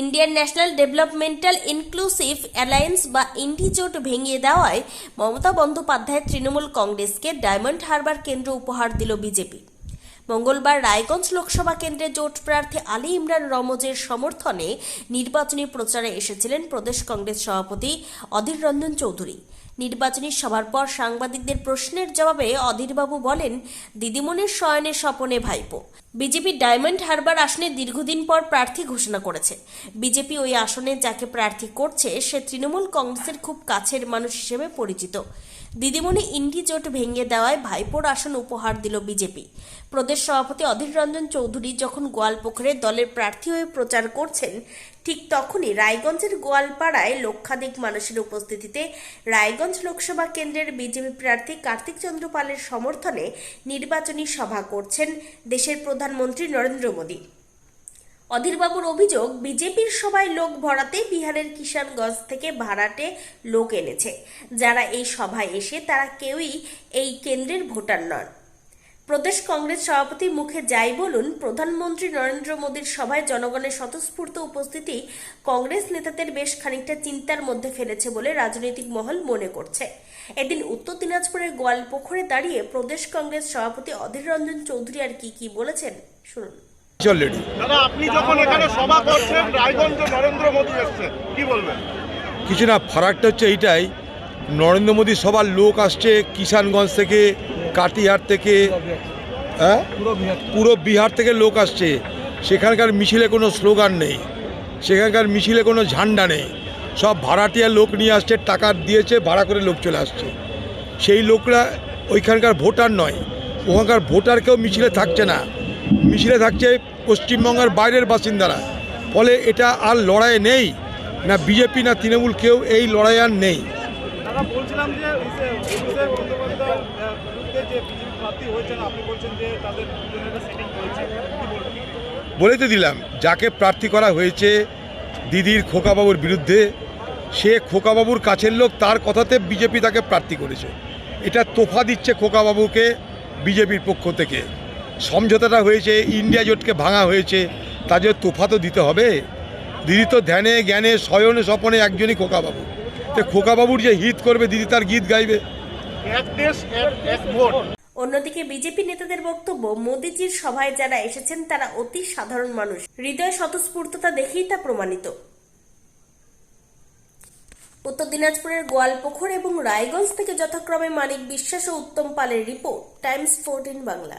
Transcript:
Indian National Developmental Inclusive Alliance বা ইন্ডিজোট ভেঙে দেওয়ায় মমতা বন্দ্যোপাধ্যায় তৃণমূল কংগ্রেসকে ডায়মন্ড হারবার কেন্দ্র উপহার দিল বিজেপি। মঙ্গলবার রায়গঞ্জ লোকসভা কেন্দ্রে জোট প্রার্থী আলী ইমরান রমজের সমর্থনে নির্বাচনী প্রচারে এসেছিলেন প্রদেশ কংগ্রেস সভাপতি অধীর রঞ্জন চৌধুরী। নির্বাচনী সভার পর সাংবাদিকদের প্রশ্নের জবাবে অধীরবাবু বলেন, দিদিমণির শয়নে স্বপনে ভাইপো। বিজেপি ডায়মন্ড হারবার আসনে দীর্ঘদিন পর প্রার্থী ঘোষণা করেছে। বিজেপি ওই আসনে যাকে প্রার্থী করছে, সে তৃণমূল কংগ্রেসের খুব কাছের মানুষ হিসেবে পরিচিত। দিদিমণি ইন্ডি জোট ভেঙে দেওয়ায় ভাইপোর আসন উপহার দিল বিজেপি। প্রদেশ সভাপতি অধীর রঞ্জন চৌধুরী যখন গোয়ালপুকুরে দলের প্রার্থী হয়ে প্রচার করছেন, ঠিক তখনই রায়গঞ্জের গোয়ালপাড়ায় লক্ষাধিক মানুষের উপস্থিতিতে রায়গঞ্জ লোকসভা কেন্দ্রের বিজেপি প্রার্থী কার্তিক চন্দ্র পালের সমর্থনে নির্বাচনী সভা করছেন দেশের প্রধানমন্ত্রী নরেন্দ্র মোদী। অধীরবাবুর অভিযোগ, বিজেপির সবাই লোক ভরাতে বিহারের কিষানগঞ্জ থেকে ভাড়াটে লোক এনেছে। যারা এই সভায় এসে তারা কেউই এই কেন্দ্রের ভোটার নন। প্রদেশ কংগ্রেস সভাপতির মুখে যাই বলুন, প্রধানমন্ত্রী নরেন্দ্র মোদীর সভায় জনগণের স্বতঃস্ফূর্ত উপস্থিতি কংগ্রেস নেতাদের বেশ খানিকটা চিন্তার মধ্যে ফেলেছে বলে রাজনৈতিক মহল মনে করছে। এদিন উত্তর দিনাজপুরের গোয়ালপুকুরে দাঁড়িয়ে প্রদেশ কংগ্রেস সভাপতি অধীর রঞ্জন চৌধুরী আর কি কি বলেছেন, শুনুন। অলরেডি দাদা আপনি যখন এখানে সভা করছেন রায়গঞ্জ নরেন্দ্র মোদী এসছেন কি বলবেন? কিছু না ফারাকটা হচ্ছে এইটাই। নরেন্দ্র মোদী সবার লোক আসছে কিষানগঞ্জ থেকে কাটিহার থেকে হ্যাঁ? পুরো বিহার থেকে লোক আসছে। সেখানকার মিছিলে কোনো স্লোগান নেই। সেখানকার মিছিলে কোনো ঝান্ডা নেই। সব ভাড়াটিয়া লোক নিয়ে আসছে টাকা দিয়েছে ভাড়া করে লোক চলে আসছে। সেই লোকরা ওইখানকার ভোটার নয়। ওখানকার ভোটার কেউ মিছিলে থাকছে না। মিছিলে থাকছে পশ্চিমবঙ্গের বাইরের বাসিন্দারা। ফলে এটা আর লড়াই নেই না বিজেপি না তৃণমূল কেউ এই লড়াই আর নেই। বলছিলাম যে বলে তো দিলাম যাকে প্রার্থী করা হয়েছে দিদির খোকাবাবুর বিরুদ্ধে সে খোকাবাবুর কাছের লোক তার কথাতে বিজেপি তাকে প্রার্থী করেছে। এটা তোফা দিচ্ছে খোকাবাবুকে বিজেপির পক্ষ থেকে। সমঝোতাটা হয়েছে ইন্ডিয়া জোটকে ভাঙা হয়েছে তার জন্য তোফা তো দিতে হবে। দিদি তো ধ্যানে জ্ঞানে শয়নে স্বপনে একজনই খোকাবাবু। তো খোকাবাবুর যে হিত করবে দিদি তার গীত গাইবে। এক দেশ এক এক ভোট। অন্যদিকে বিজেপি নেতাদের বক্তব্য মোদিজির সভায় যারা এসেছেন তারা অতি সাধারণ মানুষ। হৃদয় স্বতঃস্ফূর্ততা দেখেই তা প্রমাণিত। উত্তর দিনাজপুরের গোয়ালপুকুর এবং রায়গঞ্জ থেকে যথাক্রমে মানিক বিশ্বাস ও উত্তম পালের রিপোর্ট টাইমস ফোরটিন বাংলা।